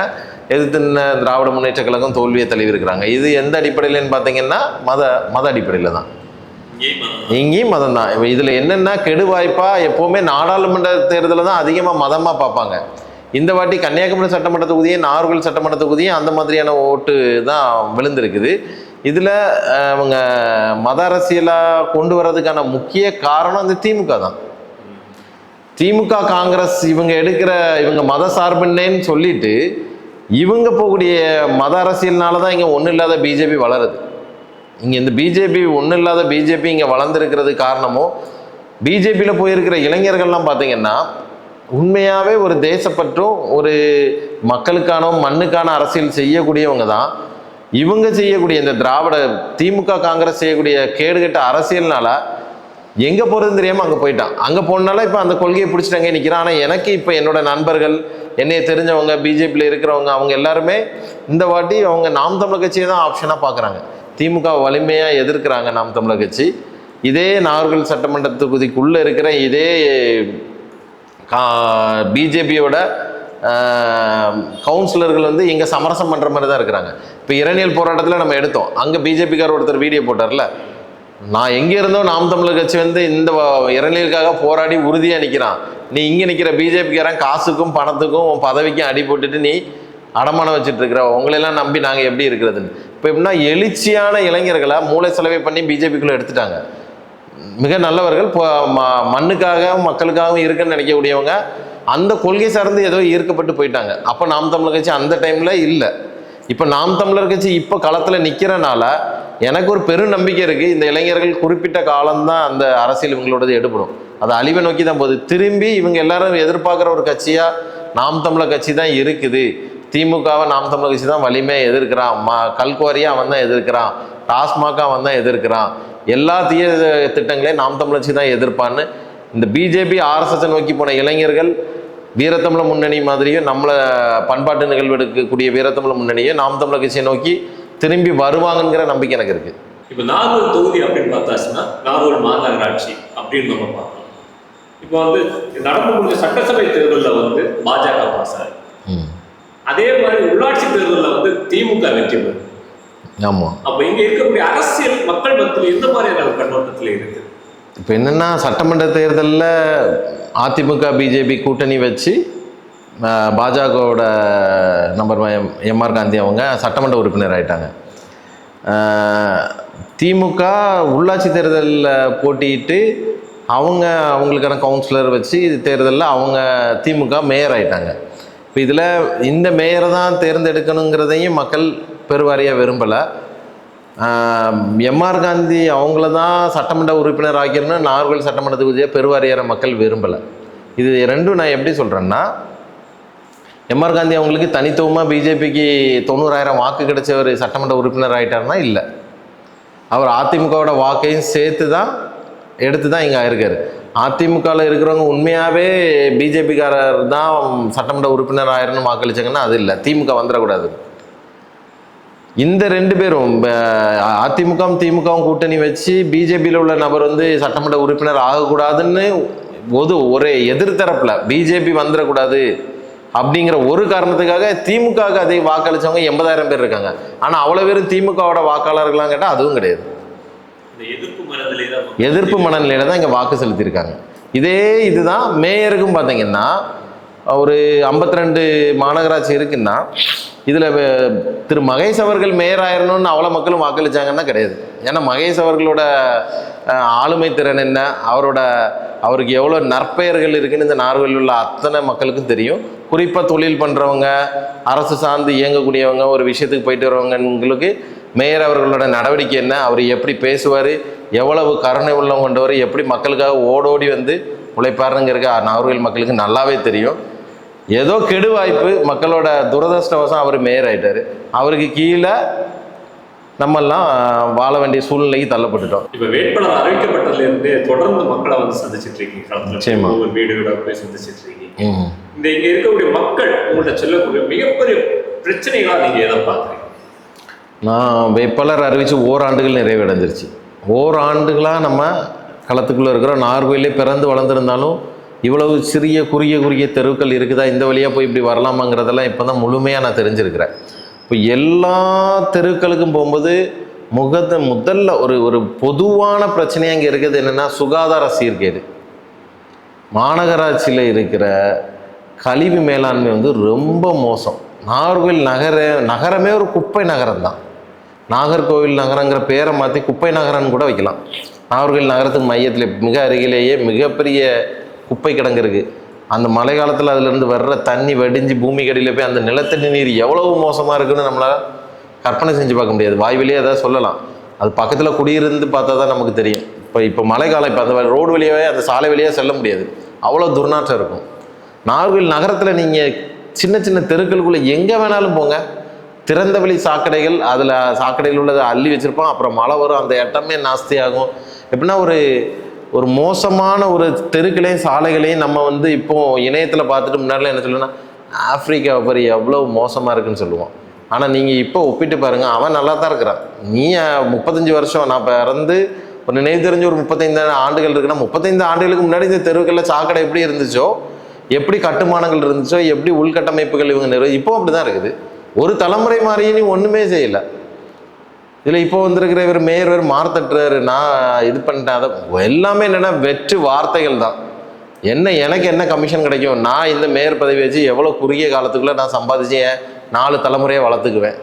எதிர்த்து திராவிட முன்னேற்ற கழகம் தோல்வியை தழுவிருக்கிறாங்க இது எந்த அடிப்படையிலன்னு பார்த்தீங்கன்னா மத மத அடிப்படையில் தான். இங்கேயும் மதம் தான். இதில் என்னென்னா கெடு வாய்ப்பாக எப்போவுமே நாடாளுமன்ற தேர்தலில் தான் அதிகமாக மதமாக பார்ப்பாங்க. இந்த வாட்டி கன்னியாகுமரி சட்டமன்ற தொகுதியும் நாகர்கோவில் சட்டமன்ற தொகுதியும் அந்த மாதிரியான ஓட்டு தான் விழுந்திருக்குது. இதில் அவங்க மத அரசியலாக கொண்டு வர்றதுக்கான முக்கிய காரணம் இந்த திமுக தான். திமுக காங்கிரஸ் இவங்க எடுக்கிற இவங்க மத சார்பின்னேன்னு சொல்லிட்டு இவங்க போகக்கூடிய மத அரசியல்னால தான் இங்கே ஒன்றும் இல்லாத பிஜேபி வளருது. இங்கே இந்த பிஜேபி ஒன்றும் இல்லாத பிஜேபி இங்கே வளர்ந்துருக்கிறது காரணமும் பிஜேபியில் போயிருக்கிற இளைஞர்கள்லாம் பார்த்தீங்கன்னா உண்மையாகவே ஒரு தேசப்பற்றும் ஒரு மக்களுக்கான மண்ணுக்கான அரசியல் செய்யக்கூடியவங்க தான். இவங்க செய்யக்கூடிய இந்த திராவிட திமுக காங்கிரஸ் செய்யக்கூடிய கேடுகட்ட அரசியல்னால எங்கே போகிறது தெரியாமல் அங்கே போயிட்டான். அங்கே போனால இப்போ அந்த கொள்கையை பிடிச்சிட்டாங்க நிற்கிறான் ஆனால் எனக்கு இப்போ என்னோட நண்பர்கள் என்னைய தெரிஞ்சவங்க பிஜேபியில் இருக்கிறவங்க அவங்க எல்லாருமே இந்த வாட்டி அவங்க நாம் தமிழ் கட்சியை தான் ஆப்ஷனாக பார்க்குறாங்க. திமுக வலிமையாக எதிர்க்கிறாங்க நாம் தமிழர் கட்சி. இதே நாகர்கள் சட்டமன்ற தொகுதிக்குள்ளே இருக்கிற இதே பிஜேபியோட கவுன்சிலர்கள் வந்து இங்கே சமரசம் பண்ணுற மாதிரி தான் இருக்கிறாங்க. இப்போ இரணியல் போராட்டத்தில் நம்ம எடுத்தோம். அங்கே பிஜேபிக்கார் ஒருத்தர் வீடியோ போட்டார்ல. நான் எங்கே இருந்தோ நாம் தமிழர் கட்சி வந்து இந்த இரணியலுக்காக போராடி உறுதியாக நிற்கிறான் நீ இங்கே நிற்கிற பிஜேபிக்காரன் காசுக்கும் பணத்துக்கும் உன் பதவிக்கும் அடி போட்டுட்டு நீ அடமானம் வச்சுட்டு இருக்கிற. உங்களெல்லாம் நம்பி நாங்கள் எப்படி இருக்கிறதுன்னு. இப்போ எப்படின்னா எழுச்சியான இளைஞர்களை மூளை செலவை பண்ணி பிஜேபிக்குள்ளே எடுத்துட்டாங்க. மிக நல்லவர்கள் இப்போ ம- மண்ணுக்காகவும் மக்களுக்காகவும் இருக்குன்னு நினைக்கக்கூடியவங்க அந்த கொள்கை சார்ந்து ஏதோ ஈர்க்கப்பட்டு போயிட்டாங்க. அப்போ நாம் தமிழர் கட்சி அந்த டைமில் இல்லை. இப்போ நாம் தமிழர் கட்சி இப்போ களத்தில் நிற்கிறனால எனக்கு ஒரு பெரும் நம்பிக்கை இருக்குது இந்த இளைஞர்கள் குறிப்பிட்ட காலம்தான் அந்த அரசியல் இவங்களோடது எடுபடும். அது அழிவை நோக்கி தான் போகுது. திரும்பி இவங்க எல்லாரும் எதிர்பார்க்குற ஒரு கட்சியாக நாம் தமிழர் கட்சி தான் இருக்குது. திமுகவை நாம் தமிழர் கட்சி தான் வலிமையாக எதிர்க்கிறான். மா கல்குவாரியாக அவன் தான் எதிர்க்கிறான். டாஸ்மாக அவன் தான் எதிர்க்கிறான். எல்லா தீய திட்டங்களையும் நாம் தமிழர் கட்சி தான் எதிர்ப்பான்னு இந்த பிஜேபி ஆர்எஸ்எஸ் நோக்கி போன இளைஞர்கள் வீரத்தமிழ முன்னணி மாதிரியும் நம்மளை பண்பாட்டு நிகழ்வு எடுக்கக்கூடிய வீரத்தமிழ முன்னணியும் நாம் தமிழர் கட்சியை நோக்கி திரும்பி வருவாங்கங்கிற நம்பிக்கை எனக்கு இருக்குது இப்போ நாகூர் தொகுதி அப்படின்னு பார்த்தாச்சுன்னா நாகூர் மாநகராட்சி அப்படின்னு நம்ம பார்க்கலாம் இப்போ வந்து நடந்து முடிஞ்ச சட்டசபை தேர்தலில் வந்து பாஜக பாஸ் ஆகுது அதே மாதிரி உள்ளாட்சி தேர்தலில் வந்து திமுக வெற்றி பெறும். ஆமாம் அப்போ இங்க இருக்கக்கூடிய அரசியல் மக்கள் மத்தியில் எந்த மாதிரியான கண்ணோட்டத்தில் இருக்கு? இப்போ என்னென்னா சட்டமன்ற தேர்தலில் அதிமுக பிஜேபி கூட்டணி வச்சு பாஜகவோட நம்பர் எம்ஆர் காந்தி அவங்க சட்டமன்ற உறுப்பினர் ஆயிட்டாங்க. அஹ், திமுக உள்ளாட்சி தேர்தலில் போட்டியிட்டு அவங்க அவங்களுக்கான கவுன்சிலர் வச்சு இது தேர்தலில் அவங்க திமுக மேயர் ஆயிட்டாங்க. இப்போ இதில் இந்த மேயரை தான் தேர்ந்தெடுக்கணுங்கிறதையும் மக்கள் பெருவாரியாக விரும்பலை. எம்ஆர் காந்தி அவங்கள தான் சட்டமன்ற உறுப்பினர் ஆக்கிடணும் நாகர்கோவில் சட்டமன்ற தொகுதியை பெருவாரியான மக்கள் விரும்பலை. இது ரெண்டும் நான் எப்படி சொல்கிறேன்னா எம்ஆர் காந்தி அவங்களுக்கு தனித்துவமாக பிஜேபிக்கு தொண்ணூறாயிரம் வாக்கு கிடைச்சவர் சட்டமன்ற உறுப்பினர் ஆகிட்டார்னா இல்லை. அவர் அதிமுகவோட வாக்கையும் சேர்த்து தான் எடுத்து தான் இங்கே ஆயிருக்காரு. அதிமுகவில் இருக்கிறவங்க உண்மையாகவே பிஜேபிக்காரர் தான் சட்டமன்ற உறுப்பினர் ஆயிரம்னு வாக்களிச்சாங்கன்னா அது இல்லை. திமுக வந்துடக்கூடாது. இந்த ரெண்டு பேரும் ப- அதிமுகவும் திமுகவும் கூட்டணி வச்சு பிஜேபியில் உள்ள நபர் வந்து சட்டமன்ற உறுப்பினர் ஆகக்கூடாதுன்னு பொது ஒரே எதிர்த்தரப்பில் பிஜேபி வந்துடக்கூடாது அப்படிங்கிற ஒரு காரணத்துக்காக திமுக அதை வாக்களித்தவங்க எண்பதாயிரம் பேர் இருக்காங்க. ஆனால் அவ்வளோ பேரும் திமுகவோட வாக்காளர்களாம் கேட்டால் அதுவும் கிடையாது. எதிர்ப்பு மனநிலையில தான் இங்கே வாக்கு செலுத்தியிருக்காங்க. இதே இதுதான் மேயருக்கும் பார்த்தீங்கன்னா ஒரு 52 ரெண்டு மாநகராட்சி இருக்குன்னா இதில் திரு மகேஷ் அவர்கள் மேயர் ஆயிரணும்னு அவ்வளோ மக்களும் வாக்களிச்சாங்கன்னா கிடையாது. ஏன்னா மகேஷ் அவர்களோட ஆளுமை திறன் என்ன அவரோட அவருக்கு எவ்வளோ நற்பெயர்கள் இருக்குன்னு இந்த நார்வேலில் உள்ள அத்தனை மக்களுக்கும் தெரியும். குறிப்பாக தொழில் பண்ணுறவங்க அரசு சார்ந்து இயங்கக்கூடியவங்க ஒரு விஷயத்துக்கு போயிட்டு வரவங்களுக்கு மேயர் அவர்களோட நடவடிக்கை என்ன? அவர் எப்படி பேசுவார்? எவ்வளவு கருணை உள்ளம் கொண்டவர்? எப்படி மக்களுக்காக ஓடோடி வந்து உழைப்பாருங்கிறக்க நாகர்கோவில் மக்களுக்கு நல்லாவே தெரியும். ஏதோ கெடு வாய்ப்பு மக்களோட துரதிருஷ்டவசம் அவர் மேயர் ஆயிட்டாரு. அவருக்கு கீழே நம்மெல்லாம் வாழ வேண்டிய சூழ்நிலைக்கு தள்ளப்பட்டுட்டோம். இப்ப வேட்பாளர் அறிவிக்கப்பட்டதுல இருந்தே தொடர்ந்து மக்களை வந்து சந்திச்சிட்டு இருக்கீங்க. நிச்சயமா. ஒவ்வொரு வீடுகளா போய் சந்திச்சிட்டு இருக்கீங்க. இந்த இங்க இருக்கக்கூடிய மக்கள் உங்கள்ட்ட சொல்லக்கூடிய மிகப்பெரிய பிரச்சனைகளா நீங்க எதை பாக்குறீங்க நான் வேட்பாளர் அறிவித்து ஓராண்டுகள் நிறைவடைஞ்சிருச்சு. ஓராண்டுகளாக நம்ம களத்துக்குள்ளே இருக்கிறோம். நார்வேலே பிறந்து வளர்ந்துருந்தாலும் இவ்வளவு சிறிய குறுகிய குறுகிய தெருக்கள் இருக்குதா? இந்த வழியாக போய் இப்படி வரலாமாங்கிறதெல்லாம் இப்போ தான் முழுமையாக நான் தெரிஞ்சிருக்கிறேன். இப்போ எல்லா தெருக்களுக்கும் போகும்போது முகத்தை முதல்ல ஒரு ஒரு பொதுவான பிரச்சனையாக இங்கே இருக்கிறது என்னென்னா சுகாதார சீர்கேடு. மாநகராட்சியில் இருக்கிற கழிவு மேலாண்மை வந்து ரொம்ப மோசம். நார்வில் நகர நகரமே ஒரு குப்பை நகரம் தான் நாகர்கோவில் நகரங்கிற பேரை மாற்றி குப்பை நகரம்னு கூட வைக்கலாம். நாகர்கோவில் நகரத்துக்கு மையத்தில் மிக அருகிலேயே மிகப்பெரிய குப்பை கிடங்கு இருக்குது அந்த மழை காலத்தில் அதுலேருந்து வர்ற தண்ணி வடிஞ்சு பூமிக்கு அடியில் போய் அந்த நிலத்தடி நீர் எவ்வளவு மோசமாக இருக்குன்னு நம்மளால் கற்பனை செஞ்சு பார்க்க முடியாது. வாய்விலேயே எதாவது சொல்லலாம். அது பக்கத்தில் குடியிருந்து பார்த்தா தான் நமக்கு தெரியும். இப்போ இப்போ மழை காலம் இப்போ அந்த ரோடு வழியாகவே அந்த சாலை வழியாக செல்ல முடியாது. அவ்வளோ துர்நாற்றம் இருக்கும். நாகர்கோவில் நகரத்தில் நீங்கள் சின்ன சின்ன தெருக்களுக்குள்ளே எங்கே வேணாலும் போங்க. திறந்தவெளி சாக்கடைகள் அதில் சாக்கடையில் உள்ளதை அள்ளி வச்சுருப்போம் அப்புறம் மழை வரும் அந்த இடமே நாஸ்தி ஆகும் எப்படின்னா ஒரு ஒரு மோசமான ஒரு தெருக்களையும் சாலைகளையும் நம்ம வந்து இப்போது இணையத்தில் பார்த்துட்டு முன்னாடிலாம் என்ன சொல்லுன்னா ஆப்பிரிக்காவை பாரு எவ்வளோ மோசமாக இருக்குன்னு சொல்லுவோம். ஆனால் நீங்கள் இப்போ ஒப்பிட்டு பாருங்கள் அவன் நல்லா தான் இருக்கிறான். நீ முப்பத்தஞ்சு வருஷம் நான் பிறந்து ஒரு நினைவு தெரிஞ்சு ஒரு முப்பத்தைந்து ஆண்டுகள் இருக்குன்னா முப்பத்தைந்து ஆண்டுகளுக்கு முன்னாடி இந்த தெருவுகளில் சாக்கடை எப்படி இருந்துச்சோ எப்படி கட்டுமானங்கள் இருந்துச்சோ எப்படி உள்கட்டமைப்புகள் இவங்க நிறுவ இப்போ அப்படி தான் இருக்குது. ஒரு தலைமுறை மாறியும் நீ ஒன்றுமே செய்யலை. இதில் இப்போ வந்திருக்கிற இவர் மேயர் வேறு மார்த்தட்டுறாரு நான் இது பண்ணிட்டேன் அதை எல்லாமே என்னென்னா வெற்று வார்த்தைகள் தான். என்ன எனக்கு என்ன கமிஷன் கிடைக்கும்? நான் இந்த மேயர் பதவி வச்சு எவ்வளோ குறுகிய காலத்துக்குள்ளே நான் சம்பாதிச்சு ஏன் நாலு தலைமுறையை வளர்த்துக்குவேன்.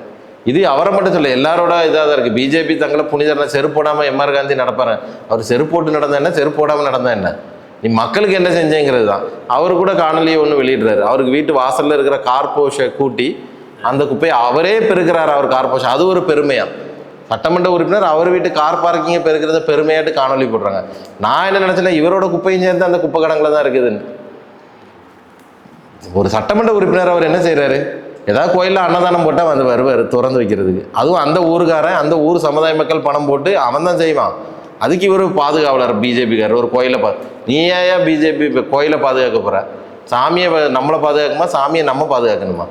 இது அவரை மட்டும் சொல்ல எல்லாரோட இதாக தான் இருக்குது பிஜேபி தங்களை புனிதர்னா செருப்பு போடாமல் எம்ஆர் காந்தி நடப்பாரு. அவர் செருப்பு போட்டு நடந்தா என்ன செருப்பு போடாமல் நடந்தா என்ன? நீ மக்களுக்கு என்ன செஞ்சேங்கிறது தான். அவர் கூட காணொலியை ஒன்று வெளியிடுறாரு. அவருக்கு வீட்டு வாசலில் இருக்கிற கார்போஷை கூட்டி அந்த குப்பையை அவரே பெருக்கிறார் அவர் கார்போஷை அது ஒரு பெருமையா? சட்டமன்ற உறுப்பினர் அவர் வீட்டு கார் பார்க்கிங்கை பெருக்கிறத பெருமையாட்டு காணொலி போடுறாங்க. நான் என்ன நினச்சேன்னா இவரோட குப்பையும் சேர்ந்து அந்த குப்பை கடங்கில் தான் இருக்குதுன்னு. ஒரு சட்டமன்ற உறுப்பினர் அவர் என்ன செய்கிறாரு ஏதாவது கோயிலில் அன்னதானம் போட்டால் வந்து வருவார் திறந்து வைக்கிறதுக்கு. அதுவும் அந்த ஊருக்காரன் அந்த ஊர் சமுதாய மக்கள் பணம் போட்டு அவன் தான் செய்வான். அதுக்கு இவர் பாதுகாவலர் பிஜேபிக்காரர். ஒரு கோயிலை பா நீ ஏன் பிஜேபி கோயிலை பாதுகாக்க போகிற சாமியை நம்மளை பாதுகாக்குமா? சாமியை நம்ம பாதுகாக்கணுமா?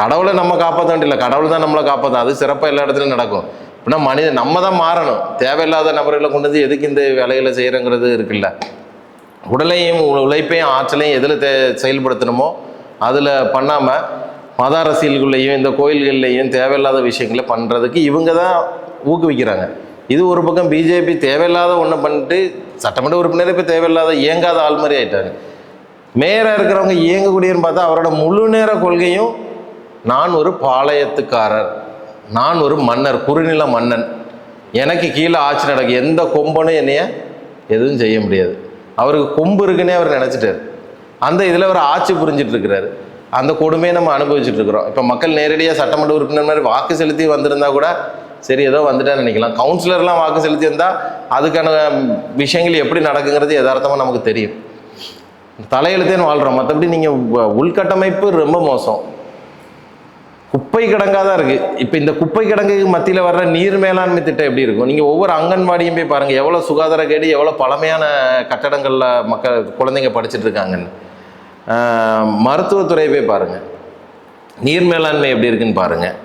கடவுளை நம்ம காப்பாற்ற வேண்டியதில்லை கடவுள் தான் நம்மளை காப்பாற்றும் அது சிறப்பாக எல்லா இடத்துலையும் நடக்கும். அப்படின்னா மனிதன் நம்ம தான் மாறணும். தேவையில்லாத நபர்களை கொண்டு வந்து எதுக்கு இந்த வேலைகளை செய்கிறங்கிறது இருக்குல்ல. உடலையும் உழைப்பையும் ஆற்றலையும் எதில் தே செயல்படுத்தணுமோ அதில் பண்ணாமல் மத அரசியல்குள்ளேயும் இந்த கோயில்கள்லையும் தேவையில்லாத விஷயங்களை பண்ணுறதுக்கு இவங்க தான் ஊக்குவிக்கிறாங்க. இது ஒரு பக்கம் பிஜேபி தேவையில்லாத ஒன்று பண்ணிட்டு சட்டமன்ற உறுப்பினர் இப்போ தேவையில்லாத இயங்காத ஆள் மாதிரி ஆயிட்டாங்க மேயராக இருக்கிறவங்க இயங்கக்கூடியன்னு பார்த்தா அவரோட முழு நேர கொள்கையும் நான் ஒரு பாளையத்துக்காரர். நான் ஒரு மன்னர் குறுநில மன்னன். எனக்கு கீழே ஆட்சி நடக்கும் எந்த கொம்பனும் என்னைய எதுவும் செய்ய முடியாது. அவருக்கு கொம்பு இருக்குன்னே அவர் நினச்சிட்டார். அந்த இதில் அவர் ஆட்சி புரிஞ்சிட்டு இருக்கிறாரு அந்த கொடுமையை நம்ம அனுபவிச்சுட்டு இருக்கிறோம் இப்போ மக்கள் நேரடியாக சட்டமன்ற உறுப்பினர் மாதிரி வாக்கு செலுத்தி வந்திருந்தா கூட சரி ஏதோ வந்துட்டான்னு நினைக்கலாம். கவுன்சிலர்லாம் வாக்கு செலுத்தி இருந்தால் அதுக்கான விஷயங்கள் எப்படி நடக்குங்கிறது யதார்த்தமாக நமக்கு தெரியும். தலையெழுத்தேன்னு வாழ்கிறோம் மற்றபடி நீங்கள் உள்கட்டமைப்பு ரொம்ப மோசம். குப்பை கிடங்காக தான் இருக்குது இப்போ இந்த குப்பை கிடங்குக்கு மத்தியில் வர்ற நீர் மேலாண்மை திட்டம் எப்படி இருக்கும்? நீங்கள் ஒவ்வொரு அங்கன்வாடியும் போய் பாருங்கள் எவ்வளோ சுகாதார கேடு எவ்வளோ பழமையான கட்டடங்களில் மக்கள் குழந்தைங்க படிச்சுட்டு இருக்காங்கன்னு. மருத்துவத்துறையை மருத்துவத்துறை போய் பாருங்கள் நீர் மேலாண்மை எப்படி இருக்குன்னு பாருங்கள்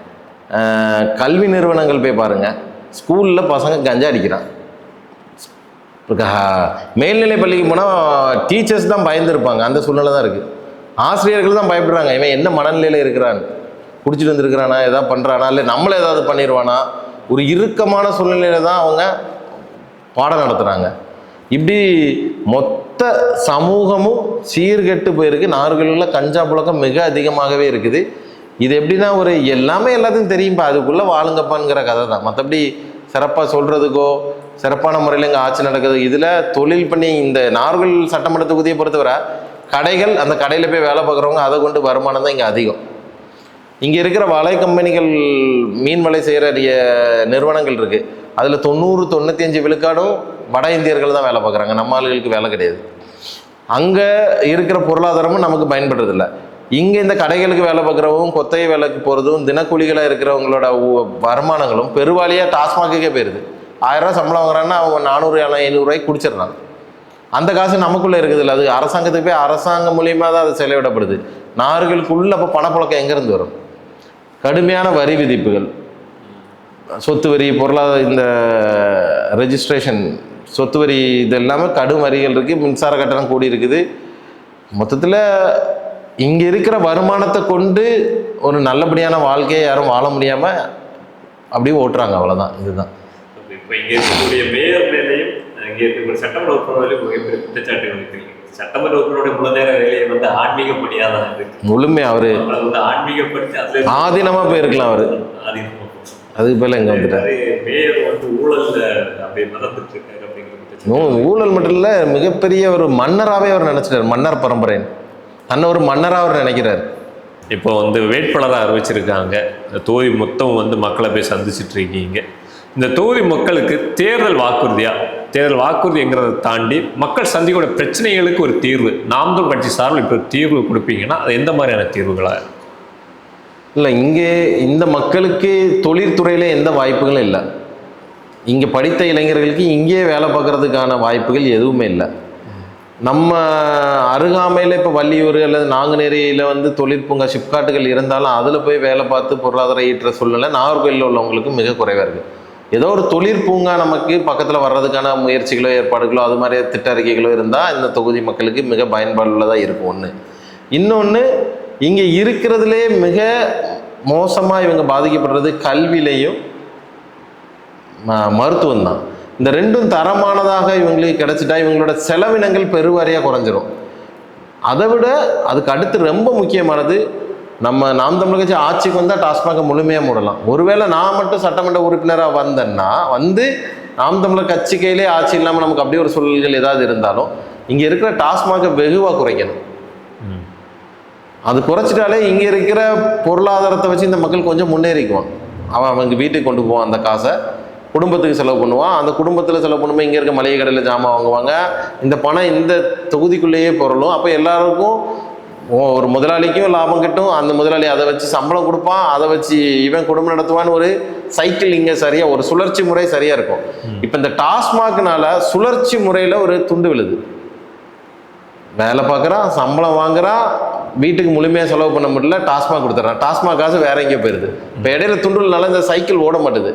கல்வி நிறுவனங்கள் போய் பாருங்கள் ஸ்கூலில் பசங்க கஞ்சா அடிக்கிறான். மேல்நிலை பள்ளிக்கு போனால் டீச்சர்ஸ் தான் பயந்துருப்பாங்க. அந்த சூழ்நிலை தான் இருக்குது ஆசிரியர்கள் தான் பயப்படுறாங்க. இவன் என்ன மனநிலையில் இருக்கிறான் குடிச்சிட்டு வந்திருக்கிறானா ஏதாவது பண்ணுறானா இல்லை நம்மளை ஏதாவது பண்ணிடுவானா ஒரு இறுக்கமான சூழ்நிலையில தான் அவங்க பாடம் நடத்துகிறாங்க இப்படி மொத்த சமூகமும் சீர்கெட்டு போயிருக்கு. நார்களில் கஞ்சா புழக்கம் மிக அதிகமாகவே இருக்குது. இது எப்படின்னா ஒரு எல்லாமே எல்லாத்தையும் தெரியும்ப்பா அதுக்குள்ளே வாழுங்கப்பாங்கிற கதை தான். மற்றபடி சிறப்பாக சொல்கிறதுக்கோ சிறப்பான முறையில் இங்கே ஆட்சி நடக்குது. இதில் தொழில் பண்ணி இந்த நார்கள் சட்டமன்ற தொகுதியை பொறுத்தவரை கடைகள் அந்த கடையில் போய் வேலை பார்க்குறவங்க அதை கொண்டு வருமானம் தான் இங்கே அதிகம். இங்கே இருக்கிற வலை கம்பெனிகள் மீன் வலை செய்கிற நிறுவனங்கள் இருக்குது அதில் தொண்ணூறு தொண்ணூற்றி அஞ்சு விழுக்காடும் வட இந்தியர்கள் தான் வேலை பார்க்குறாங்க. நம்ம ஆளுகளுக்கு வேலை கிடையாது. அங்கே இருக்கிற பொருளாதாரமும் நமக்கு பயன்படுறதில்ல. இங்கே இந்த கடைகளுக்கு வேலை பார்க்குறவங்க கொத்தகை வேலைக்கு போகிறதும் தினக்கூலிகளாக இருக்கிறவங்களோட வருமானங்களும் பெருவாலியாக டாஸ்மாகுக்கே போயிடுது ஆயிரம் ரூபாய் சம்பளம் வாங்குறாங்கன்னா அவங்க நானூறு ஐநூறுரூவாய்க்கு குடிச்சிடுறான் அந்த காசு நமக்குள்ளே இருக்குதுல்ல. அது அரசாங்கத்துக்கு போய் அரசாங்கம் மூலியமாக தான் அது செலவிடப்படுது. நார்களுக்குள்ளே அப்போ பணப்புழக்கம் எங்கேருந்து வரும்? கடுமையான வரி விதிப்புகள். சொத்து வரி பொருளாதார இந்த ரெஜிஸ்ட்ரேஷன் சொத்து வரி இது எல்லாமே கடும் வரிகள் இருக்குது மின்சார கட்டணம் கூடி இருக்குது. மொத்தத்தில் இங்கே இருக்கிற வருமானத்தை கொண்டு ஒரு நல்லபடியான வாழ்க்கையை யாரும் வாழ முடியாமல் அப்படியே ஓட்டுறாங்க அவ்வளோதான் இதுதான். இப்போ இங்கே இருக்கக்கூடிய மேயர் மேலையும் இங்கே இருக்கக்கூடிய சட்டமன்ற உறுப்பினர்களையும் மிகப்பெரிய குற்றச்சாட்டுகள் வைக்கிறீங்க சட்டமன்ற உறுப்பினருடைய முழு நேர வேலையை வந்து ஆன்மீக பணியாக தான் இருக்கு முழுமையாக அவர் ஆன்மீகப்படுத்தி அதுல ஆதீனமாக போயிருக்கலாம் அவர். அதுக்கு பேர் இங்கே வந்துட்டார். மேயர் வந்து ஊழல்ல அப்படியே மறந்துட்டு இருக்காரு அப்படிங்கிற குற்றச்சாட்டு ஊ- ஊழல் மட்டும் இல்லை மிகப்பெரிய ஒரு மன்னராகவே அவர் நினச்சிட்டார் மன்னர் பரம்பரைன்னு. தன்னை ஒரு மன்னராக அவர் நினைக்கிறார். இப்போ வந்து வேட்பாளராக அறிவிச்சிருக்காங்க. இந்த தொகுதி மொத்தம் வந்து மக்களை போய் சந்திச்சுட்டு இருக்கீங்க. இந்த தொகுதி மக்களுக்கு தேர்தல் வாக்குறுதியா? தேர்தல் வாக்குறுதிங்கிறத தாண்டி மக்கள் சந்திக்கக்கூடிய பிரச்சனைகளுக்கு ஒரு தீர்வு. நாம் கட்சி சார்பில் இப்போ தீர்வு கொடுப்பீங்கன்னா அது எந்த மாதிரியான தீர்வுகளாக இருக்கும்? இல்லை இங்கே இந்த மக்களுக்கு தொழிற்துறையில் எந்த வாய்ப்புகளும் இல்லை. இங்கே படித்த இளைஞர்களுக்கு இங்கேயே வேலை பார்க்குறதுக்கான வாய்ப்புகள் எதுவுமே இல்லை. நம்ம அருகாமையில் இப்போ வள்ளியூர் அல்லது நாங்குநேரியில் வந்து தொழிற்பூங்கா ஷிப்காட்டுகள் இருந்தாலும் அதில் போய் வேலை பார்த்து பொருளாதாரம் ஈட்டுற சூழ்நிலை நாகர்கோயிலில் உள்ளவங்களுக்கு மிக குறைவாக இருக்குது ஏதோ ஒரு தொழிற்பூங்கா நமக்கு பக்கத்தில் வர்றதுக்கான முயற்சிகளோ ஏற்பாடுகளோ அது மாதிரி திட்ட அறிக்கைகளோ இருந்தால் இந்த தொகுதி மக்களுக்கு மிக பயன்பாடுள்ளதாக இருக்கும் ஒன்று இன்னொன்று இங்கே இருக்கிறதுலே மிக மோசமாக இவங்க பாதிக்கப்படுறது கல்வியிலையும் மருத்துவம் தான். இந்த ரெண்டும் தரமானதாக இவங்களுக்கு கிடச்சிட்டா இவங்களோட செலவினங்கள் பெருவாரியாக குறைஞ்சிரும். அதை விட அதுக்கு அடுத்து ரொம்ப முக்கியமானது நம்ம நாம் தமிழ் கட்சி ஆட்சிக்கு வந்தால் டாஸ்மாகை முழுமையாக மூடலாம். ஒருவேளை நான் மட்டும் சட்டமன்ற உறுப்பினராக வந்தேன்னா வந்து நாம் தமிழர் கட்சி கையிலே ஆட்சி இல்லாமல் நமக்கு அப்படியே ஒரு சூழல்கள் ஏதாவது இருந்தாலும் இங்கே இருக்கிற டாஸ்மாகை வெகுவாக குறைக்கணும். அது குறைச்சிட்டாலே இங்கே இருக்கிற பொருளாதாரத்தை வச்சு இந்த மக்கள் கொஞ்சம் முன்னேறிக்குவான் அவன் அவங்க வீட்டுக்கு கொண்டு போவான் அந்த காசை குடும்பத்துக்கு செலவு பண்ணுவான். அந்த குடும்பத்தில் செலவு பண்ணும்போது இங்கே இருக்க மளிகை கடையில் ஜாமான் வாங்குவாங்க. இந்த பணம் இந்த தொகுதிக்குள்ளேயே பொருளும். அப்போ எல்லாருக்கும் ஒரு முதலாளிக்கும் லாபம் கிட்டும். அந்த முதலாளி அதை வச்சு சம்பளம் கொடுப்பான். அதை வச்சு இவன் குடும்பம் நடத்துவான்னு ஒரு சைக்கிள் இங்கே சரியாக ஒரு சுழற்சி முறை சரியாக இருக்கும். இப்போ இந்த டாஸ்மாக்னால சுழற்சி முறையில் ஒரு துண்டு விழுது. வேலை பார்க்குறான் சம்பளம் வாங்குறான் வீட்டுக்கு முழுமையாக செலவு பண்ண முடியல டாஸ்மாக் கொடுத்துட்றான். டாஸ்மாக் காசு வேற எங்கேயோ போயிடுது இப்போ இடையில துண்டுனால இந்த சைக்கிள் ஓட மாட்டுது.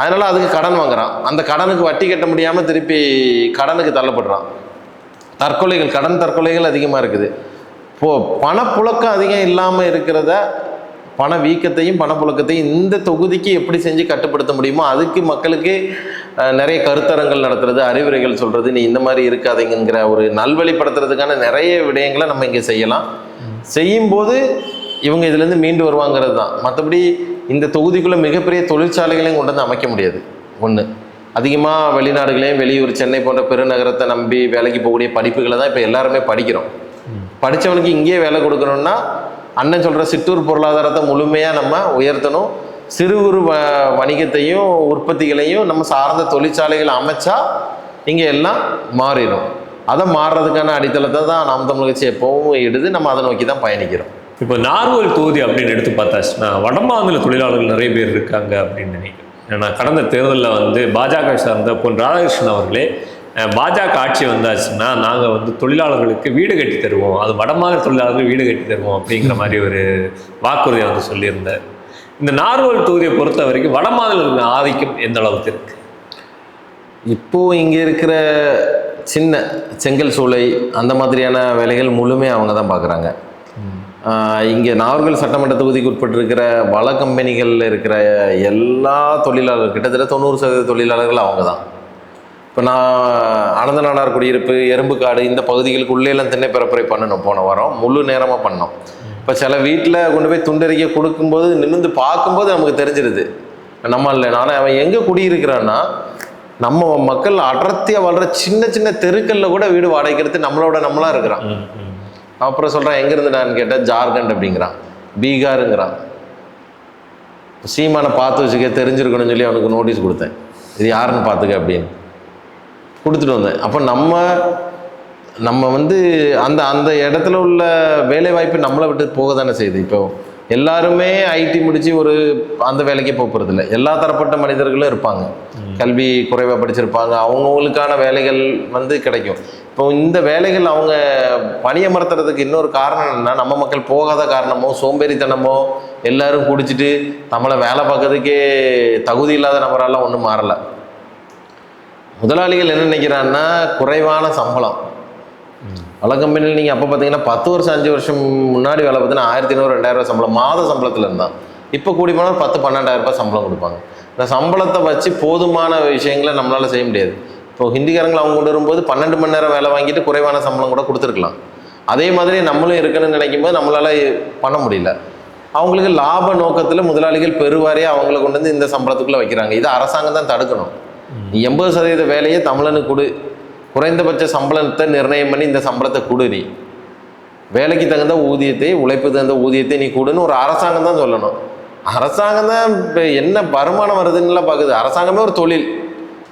அதனால அதுக்கு கடன் வாங்குறான். அந்த கடனுக்கு வட்டி கட்ட முடியாமல் திருப்பி கடனுக்கு தள்ளப்படுறான். தற்கொலைகள் கடன் தற்கொலைகள் அதிகமாக இருக்குது. இப்போ பணப்புழக்கம் அதிகம் இல்லாமல் இருக்கிறத பண வீக்கத்தையும் பணப்புழக்கத்தையும் இந்த தொகுதிக்கு எப்படி செஞ்சு கட்டுப்படுத்த முடியுமோ அதுக்கு மக்களுக்கு நிறைய கருத்தரங்கள் நடத்துறது அறிவுரைகள் சொல்கிறது நீ இந்த மாதிரி இருக்காதீங்கிற ஒரு நல்வழிப்படுத்துறதுக்கான நிறைய விடயங்களை நம்ம இங்கே செய்யலாம். செய்யும்போது இவங்க இதுலேருந்து மீண்டு வருவாங்கிறது தான். மற்றபடி இந்த தொகுதிக்குள்ளே மிகப்பெரிய தொழிற்சாலைகளையும் கொண்டு வந்து அமைக்க முடியாது. ஒன்று அதிகமாக வெளிநாடுகளையும் வெளியூர் சென்னை போன்ற பெருநகரத்தை நம்பி வேலைக்கு போகக்கூடிய படிப்புகளை தான் இப்போ எல்லாருமே படிக்கிறோம். படித்தவனுக்கு இங்கேயே வேலை கொடுக்கணும்னா அண்ணன் சொல்கிற சிற்றூர் பொருளாதாரத்தை முழுமையாக நம்ம உயர்த்தணும். சிறு குறு வ வணிகத்தையும் உற்பத்திகளையும் நம்ம சார்ந்த தொழிற்சாலைகள் அமைச்சா இங்கே எல்லாம் மாறிடும். அதை மாறுறதுக்கான அடித்தளத்தை தான் நாம் தமிழ் கட்சி எப்பவும் இடுது. நம்ம அதை நோக்கி தான் பயணிக்கிறோம். இப்போ நார்வல் தொகுதி அப்படின்னு எடுத்து பார்த்தாச்சுன்னா வடமாநில தொழிலாளர்கள் நிறைய பேர் இருக்காங்க அப்படின்னு நினைக்கிறேன். ஏன்னா கடந்த தேர்தலில் வந்து பாஜக சார்ந்த பொன் ராதாகிருஷ்ணன் அவர்களே பாஜக ஆட்சி வந்தாச்சுன்னா நாங்கள் வந்து தொழிலாளர்களுக்கு வீடு கட்டி தருவோம். அது வடமாநில தொழிலாளர்கள் வீடு கட்டி தருவோம் அப்படிங்கிற மாதிரி ஒரு வாக்குறுதியை வந்து சொல்லியிருந்தார். இந்த நார்வல் தொகுதியை பொறுத்த வரைக்கும் வடமாநில ஆதிக்கம் எந்த அளவுக்கு இருக்கு? இப்போ இங்கே இருக்கிற சின்ன செங்கல் சூளை அந்த மாதிரியான வேலைகள் முழுமையாக அவங்க தான் பார்க்குறாங்க இங்கே நாகர்கோவில் சட்டமன்ற தொகுதிக்கு உட்பட்டிருக்கிற வள கம்பெனிகளில் இருக்கிற எல்லா தொழிலாளர்கள் கிட்டத்தட்ட தொண்ணூறு சதவீத தொழிலாளர்கள் அவங்க தான். இப்போ நான் அனந்த நாடார் குடியிருப்பு எறும்புக்காடு இந்த பகுதிகளுக்கு உள்ளேலாம் திண்ணை பரப்புரை பண்ணணும் போன வாரம். முழு நேரமாக பண்ணோம். இப்போ சில வீட்டில் கொண்டு போய் துண்டறிக்கை கொடுக்கும்போது நிமிர்ந்து பார்க்கும்போது நமக்கு தெரிஞ்சிருது. நம்ம இல்லை நானே அவன் எங்கே குடியிருக்கிறான்னா நம்ம மக்கள் அடர்த்தியாக வாழ்கிற சின்ன சின்ன தெருக்களில் கூட வீடு வாடகைக்கிறது நம்மளோட நம்மளா இருக்கிறான். அப்புறம் சொல்கிறான் எங்கேருந்துடான்னு கேட்டால் ஜார்க்கண்ட் அப்படிங்கிறான். பீகாருங்கிறான். சீமானை பார்த்து வச்சுக்க தெரிஞ்சிருக்கணும்னு சொல்லி அவனுக்கு நோட்டீஸ் கொடுத்தேன். இது யாருன்னு பார்த்துக்க அப்படின்னு. கொடுத்துட்டு வந்தேன். அப்போ நம்ம நம்ம வந்து அந்த அந்த இடத்துல உள்ள வேலை வாய்ப்பு நம்மளை விட்டு போக தானே செய்யுது. இப்போ எல்லாருமே ஐடி முடிச்சு ஒரு அந்த வேலைக்கு போக போகிறதில்ல எல்லா தரப்பட்ட மனிதர்களும் இருப்பாங்க. கல்வி குறைவாக படிச்சிருப்பாங்க. அவங்கவுங்களுக்கான வேலைகள் வந்து கிடைக்கும். இப்போ இந்த வேலைகள் அவங்க பணியமர்த்துறதுக்கு இன்னொரு காரணம் என்னன்னா நம்ம மக்கள் போகாத காரணமோ சோம்பேறித்தனமோ எல்லாரும் குடிச்சிட்டு நம்மளை வேலை பார்க்கறதுக்கே தகுதி இல்லாத நபரெல்லாம் ஒன்றும் மாறலை. முதலாளிகள் என்ன நினைக்கிறான்னா குறைவான சம்பளம். பல கம்பெனியில் நீங்கள் அப்போ பார்த்தீங்கன்னா பத்து வருஷம் அஞ்சு வருஷம் முன்னாடி வேலை பார்த்தீங்கன்னா ஆயிரத்தி ஐநூறு ரெண்டாயிரம் சம்பளம் மாத சம்பளத்தில் இருந்தான் இப்போ கூடி போனால் பத்து பன்னெண்டாயிரம் ரூபாய் சம்பளம் கொடுப்பாங்க. இந்த சம்பளத்தை வச்சு போதுமான விஷயங்களை நம்மளால் செய்ய முடியாது. இப்போ ஹிந்திக்காரங்களை அவங்க கொண்டு வரும்போது பன்னெண்டு மணி நேரம் வேலை வாங்கிட்டு குறைவான சம்பளம் கூட கொடுத்துருக்கலாம். அதே மாதிரி நம்மளும் இருக்கணும்னு நினைக்கும் போது நம்மளால் பண்ண முடியல. அவங்களுக்கு லாப நோக்கத்தில் முதலாளிகள் பெருவாரியாக அவங்கள கொண்டு வந்து இந்த சம்பளத்துக்குள்ளே வைக்கிறாங்க. இதை அரசாங்கம் தான் தடுக்கணும். நீ எண்பது சதவீத வேலையை தமிழனுக்கு கொடு. குறைந்தபட்ச சம்பளத்தை நிர்ணயம் பண்ணி இந்த சம்பளத்தை கொடு நீ. வேலைக்கு தகுந்த ஊதியத்தை உழைப்பு தகுந்த ஊதியத்தை நீ கொடுன்னு ஒரு அரசாங்கம் தான் சொல்லணும். அரசாங்கம் தான் இப்போ என்ன வருமானம் வருதுன்னுலாம் பார்க்குது. அரசாங்கமே ஒரு தொழில்.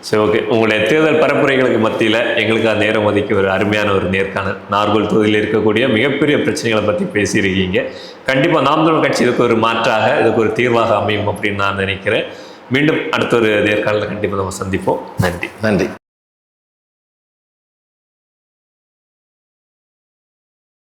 சரி ஓகே. உங்களுடைய தேர்தல் பரப்புரைகளுக்கு மத்தியில் எங்களுக்கு அந்த நேரம் ஒதுக்கி ஒரு அருமையான ஒரு நேர்காணல். நார்கோல் தொகுதியில் இருக்கக்கூடிய மிகப்பெரிய பிரச்சனைகளை பற்றி பேசியிருக்கீங்க. கண்டிப்பாக நாம் தமிழ் கட்சி இதுக்கு ஒரு மாற்றாக இதுக்கு ஒரு தீர்வாக அமையும் அப்படின்னு நான் நினைக்கிறேன். மீண்டும் அடுத்த ஒரு நேர்காணலில் கண்டிப்பாக நம்ம சந்திப்போம். நன்றி. நன்றி.